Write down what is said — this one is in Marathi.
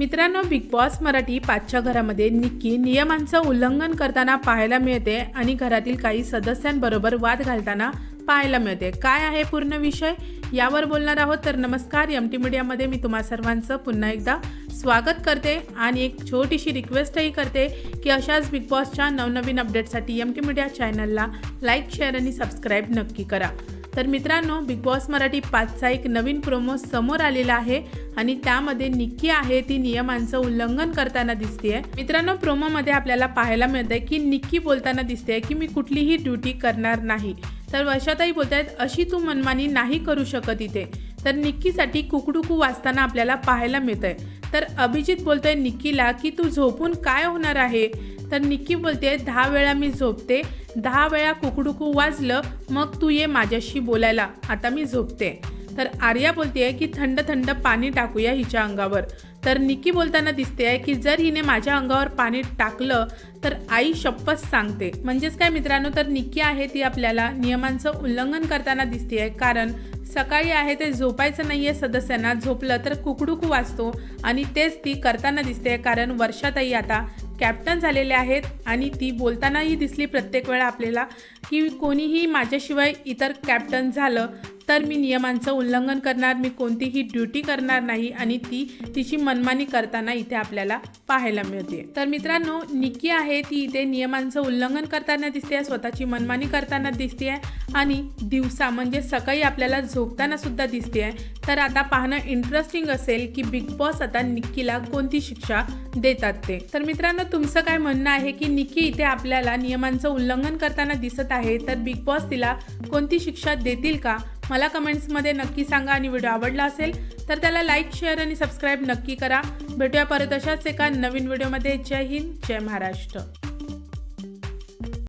मित्रांनो बिग बॉस मराठी पाचच्या घरामध्ये निक्की नियमांचं उल्लंघन करताना पाहायला मिळते आणि घरातील काही सदस्यांबरोबर वाद घालताना पाहायला मिळते. काय आहे पूर्ण विषय? यावर बोलणार आहोत. तर नमस्कार एम टी मीडियामध्ये मी तुम्हा सर्वांचं पुन्हा एकदा स्वागत करते आणि एक छोटीशी रिक्वेस्टही करते की अशाच बिग बॉसच्या नवनवीन अपडेटसाठी एम टी मीडिया चॅनलला लाईक शेअर आणि सबस्क्राईब नक्की करा. तर मित्रांनो बिग बॉस मराठी पाचचा एक नवीन प्रोमो समोर आलेला आहे आणि त्यामध्ये निक्की आहे ती नियमांचं उल्लंघन करताना दिसते मित्रांनो प्रोमोमध्ये आपल्याला पाहायला मिळतंय की निक्की बोलताना दिसते की मी कुठलीही ड्युटी करणार नाही. तर वर्षाताई बोलत आहेत अशी तू मनमानी नाही करू शकत इथे. तर निक्कीसाठी कुकडुकू वाचताना आपल्याला पाहायला मिळतंय. तर अभिजित बोलतोय निक्कीला की तू झोपून काय होणार आहे? तर निक्की बोलते दहा वेळा मी झोपते. दहा वेळा कुकडुकू वाजलं मग तू ये माझ्याशी बोलायला. आता मी झोपते. तर आर्या बोलते की थंड थंड पाणी टाकूया हिच्या अंगावर. तर निक्की बोलताना दिसते आहे की जर हिने माझ्या अंगावर पाणी टाकलं तर आई शपथ सांगते. म्हणजेच काय मित्रांनो तर निक्की आहे ती आपल्याला नियमांचं उल्लंघन करताना दिसते आहे कारण सकाळी आहे ते झोपायचं नाही आहे सदस्यांना. झोपलं तर कुकडूक वाचतो आणि तेच ती करताना दिसते कारण वर्षातही आता कॅप्टन झालेले आहेत आणि ती बोलतानाही दिसली प्रत्येक वेळा आपल्याला. की कोणीही माझ्याशिवाय इतर कॅप्टन झालं तर मी नियमांचं उल्लंघन करणार मी कोणतीही ड्युटी करणार नाही आणि ती तिची मनमानी करताना इथे आपल्याला पाहायला मिळते. तर मित्रांनो निकी आहे ती इथे नियमांचं उल्लंघन करताना दिसते स्वतःची मनमानी करताना दिसते आहे आणि दिवसा म्हणजे सकाळी आपल्याला झोपताना सुद्धा दिसते. तर आता पाहणं इंटरेस्टिंग असेल की बिग बॉस आता निक्कीला कोणती शिक्षा देतात ते. तर मित्रांनो तुमचं काय म्हणणं आहे की निक्की इथे आपल्याला नियमांचं उल्लंघन करताना दिसत आहे? आहे तर बिग बॉस तिला कोणती शिक्षा देतील का? मला कमेंट्समध्ये नक्की सांगा आणि व्हिडिओ आवडला असेल तर त्याला लाईक शेअर आणि सबस्क्राईब नक्की करा. भेटूया परत अशाच एका नवीन व्हिडिओमध्ये जय हिंद जय महाराष्ट्र.